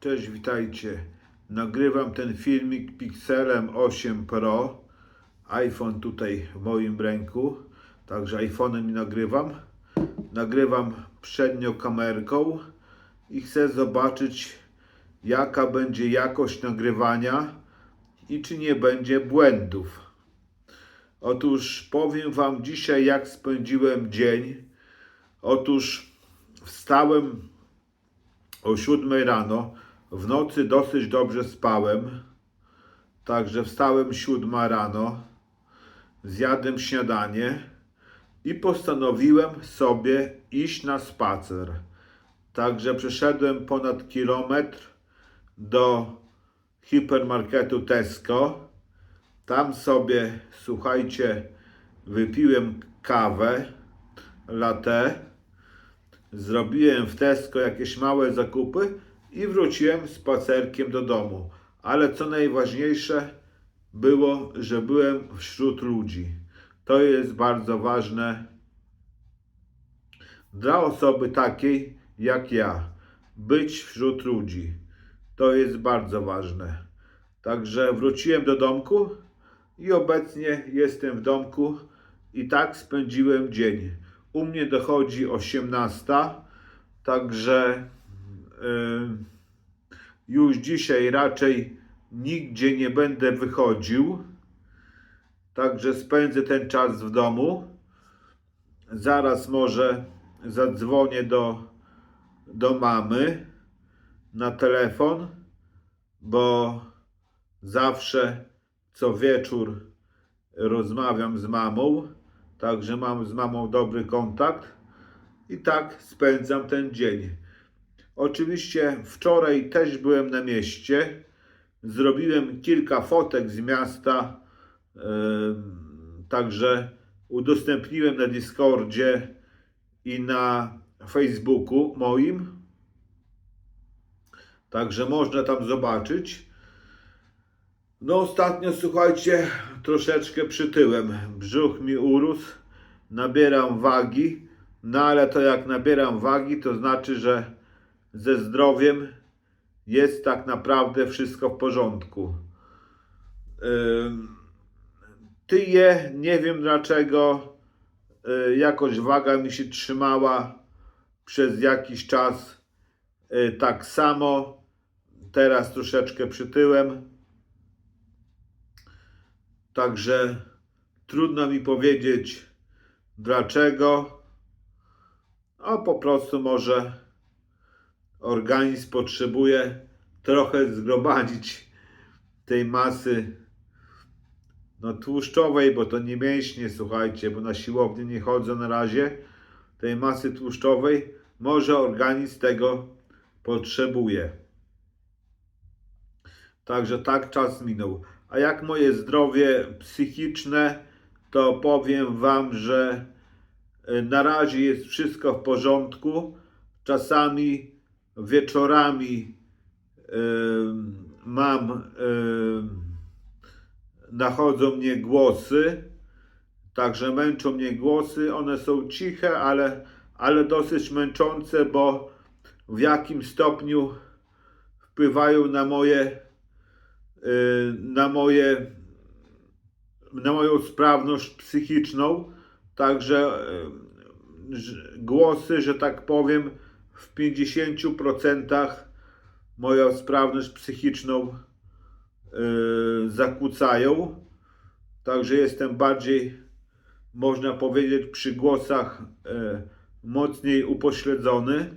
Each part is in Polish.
Cześć, witajcie. Nagrywam ten filmik Pixelem 8 Pro. iPhone tutaj w moim ręku, także iPhone'em nagrywam. Nagrywam przednią kamerką i chcę zobaczyć jaka będzie jakość nagrywania i czy nie będzie błędów. Otóż powiem Wam dzisiaj jak spędziłem dzień. Otóż wstałem o 7 rano. W nocy dosyć dobrze spałem. Także wstałem 7 rano. Zjadłem śniadanie i postanowiłem sobie iść na spacer. Także przeszedłem ponad kilometr do hipermarketu Tesco. Tam sobie, słuchajcie, wypiłem kawę, latte. Zrobiłem w Tesco jakieś małe zakupy i wróciłem spacerkiem do domu. Ale co najważniejsze było, że byłem wśród ludzi. To jest bardzo ważne dla osoby takiej jak ja. Być wśród ludzi. To jest bardzo ważne. Także wróciłem do domku i obecnie jestem w domku i tak spędziłem dzień. U mnie dochodzi 18, także już dzisiaj raczej nigdzie nie będę wychodził. Także spędzę ten czas w domu. Zaraz może zadzwonię do, do mamy na telefon, bo zawsze co wieczór rozmawiam z mamą, także mam z mamą dobry kontakt i tak spędzam ten dzień. Oczywiście wczoraj też byłem na mieście, zrobiłem kilka fotek z miasta, także udostępniłem na Discordzie i na Facebooku moim. Także można tam zobaczyć. No ostatnio słuchajcie, troszeczkę przytyłem. Brzuch mi urósł, nabieram wagi. No ale to jak nabieram wagi, to znaczy, że ze zdrowiem jest tak naprawdę wszystko w porządku. Ym, Tyję, nie wiem dlaczego, y, jakoś waga mi się trzymała przez jakiś czas y, tak samo. Teraz troszeczkę przytyłem. Także trudno mi powiedzieć dlaczego. A po prostu może organizm potrzebuje trochę zgromadzić tej masy no, tłuszczowej, bo to nie mięśnie, słuchajcie, bo na siłownię nie chodzę na razie, tej masy tłuszczowej, może organizm tego potrzebuje. Także tak czas minął. A jak moje zdrowie psychiczne, to powiem Wam, że y, na razie jest wszystko w porządku. Czasami wieczorami mam, nachodzą mnie głosy, także męczą mnie głosy. One są ciche, ale, ale dosyć męczące, bo w jakim stopniu wpływają na moje na moje na moją sprawność psychiczną, także że- głosy, że tak powiem, w 50% moją sprawność psychiczną y, zakłócają. Także jestem bardziej, można powiedzieć, przy głosach y, mocniej upośledzony.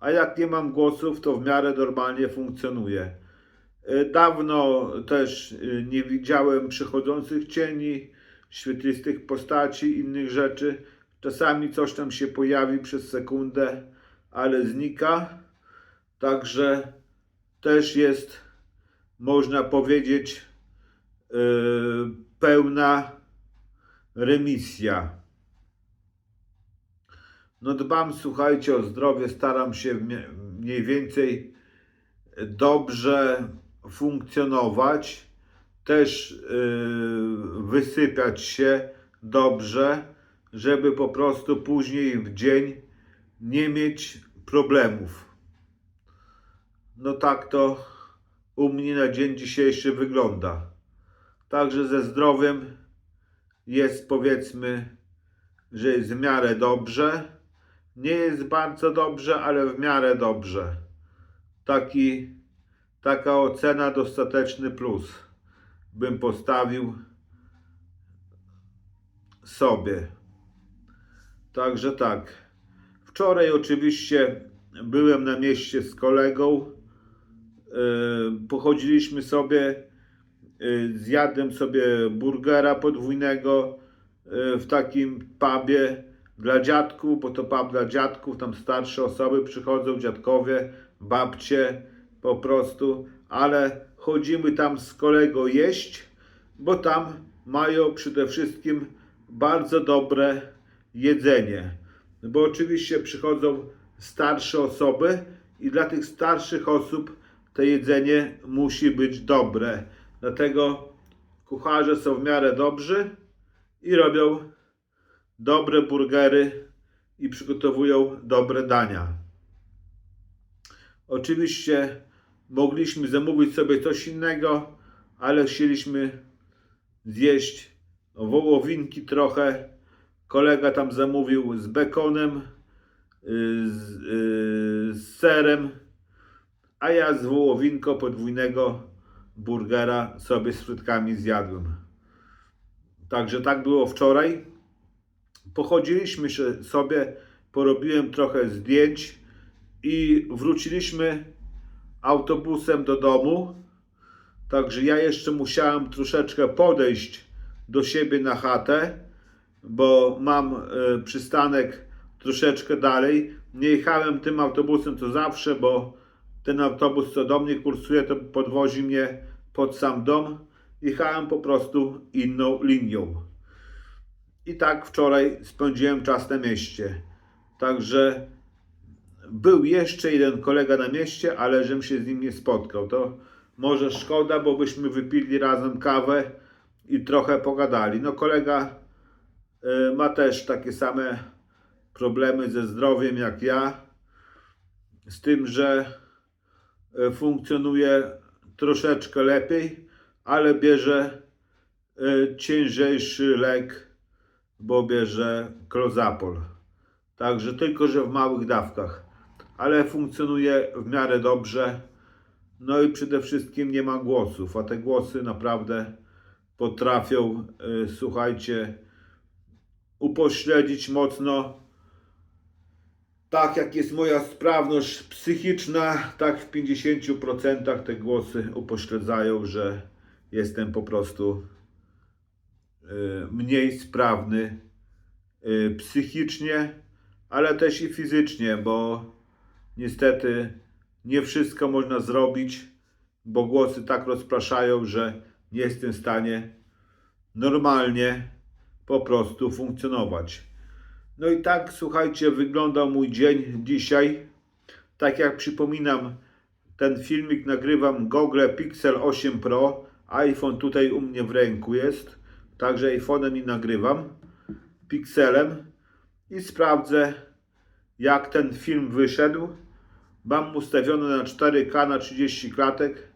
A jak nie mam głosów, to w miarę normalnie funkcjonuje. E, Dawno też nie widziałem przychodzących cieni, świetlistych postaci, innych rzeczy. Czasami coś tam się pojawi przez sekundę, ale znika. Także też jest, można powiedzieć, e, pełna remisja. No dbam, słuchajcie, o zdrowie, staram się mniej więcej dobrze funkcjonować, też yy, wysypiać się dobrze, żeby po prostu później w dzień nie mieć problemów. no tak to u mnie na dzień dzisiejszy wygląda. Także ze zdrowiem jest powiedzmy, że jest w miarę dobrze. Nie jest bardzo dobrze, ale w miarę dobrze. Taki, taka ocena dostateczny plus bym postawił sobie. Także tak. Wczoraj oczywiście byłem na mieście z kolegą. Yy, Pochodziliśmy sobie, yy, zjadłem sobie burgera podwójnego yy, w takim pubie dla dziadków, bo to pub dla dziadków, tam starsze osoby przychodzą, dziadkowie, babcie po prostu, ale chodzimy tam z kolegą jeść, bo tam mają przede wszystkim bardzo dobre jedzenie. Bo oczywiście przychodzą starsze osoby i dla tych starszych osób to jedzenie musi być dobre. Dlatego kucharze są w miarę dobrzy i robią dobre burgery i przygotowują dobre dania. Oczywiście mogliśmy zamówić sobie coś innego, ale chcieliśmy zjeść wołowinki trochę. Kolega tam zamówił z bekonem, yy, z, yy, z serem, a ja z wołowinką podwójnego burgera sobie z frytkami zjadłem. Także tak było wczoraj. Pochodziliśmy sobie, porobiłem trochę zdjęć i wróciliśmy autobusem do domu. Także ja jeszcze musiałem troszeczkę podejść do siebie na chatę, bo mam e, przystanek troszeczkę dalej. Nie jechałem tym autobusem co zawsze, bo ten autobus, co do mnie kursuje, to podwozi mnie pod sam dom. Jechałem po prostu inną linią. I tak wczoraj spędziłem czas na mieście. Także był jeszcze jeden kolega na mieście, ale żem się z nim nie spotkał. To może szkoda, bo byśmy wypili razem kawę i trochę pogadali. No kolega ma też takie same problemy ze zdrowiem jak ja. Z tym, że y, funkcjonuje troszeczkę lepiej, ale bierze y, ciężejszy lek, bo bierze klozapol. Także tylko, że w małych dawkach, ale funkcjonuje w miarę dobrze. No i przede wszystkim nie ma głosów, a te głosy naprawdę potrafią, y, słuchajcie, upośledzić mocno. Tak jak jest moja sprawność psychiczna, tak w 50% te głosy upośledzają, że jestem po prostu y, mniej sprawny y, psychicznie, ale też i fizycznie, bo niestety nie wszystko można zrobić, bo głosy tak rozpraszają, że nie jestem w stanie normalnie po prostu funkcjonować. No i tak, słuchajcie, wyglądał mój dzień dzisiaj. Tak jak przypominam, ten filmik nagrywam Google Pixel 8 Pro. iPhone tutaj u mnie w ręku jest, także iPhone'em i nagrywam, Pixelem i sprawdzę, jak ten film wyszedł. Mam ustawiony na 4K na 30 klatek.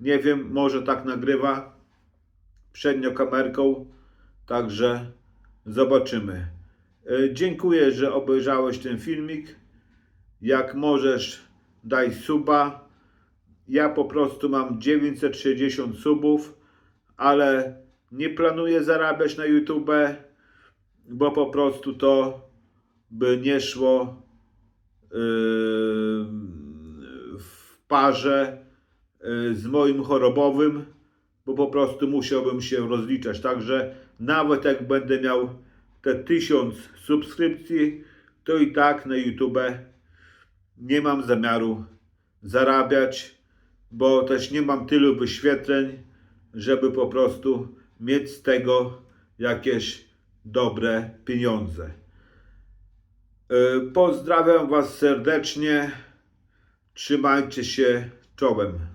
Nie wiem, może tak nagrywa przednią kamerką, także zobaczymy. E, Dziękuję, że obejrzałeś ten filmik. Jak możesz, daj suba. Ja po prostu mam 960 subów, ale nie planuję zarabiać na YouTube, bo po prostu to by nie szło yy, w parze yy, z moim chorobowym, bo po prostu musiałbym się rozliczać. Także nawet jak będę miał te 1000 subskrypcji, to i tak na YouTube nie mam zamiaru zarabiać, bo też nie mam tylu wyświetleń, żeby po prostu mieć z tego jakieś dobre pieniądze. Yy, Pozdrawiam Was serdecznie. Trzymajcie się czołem.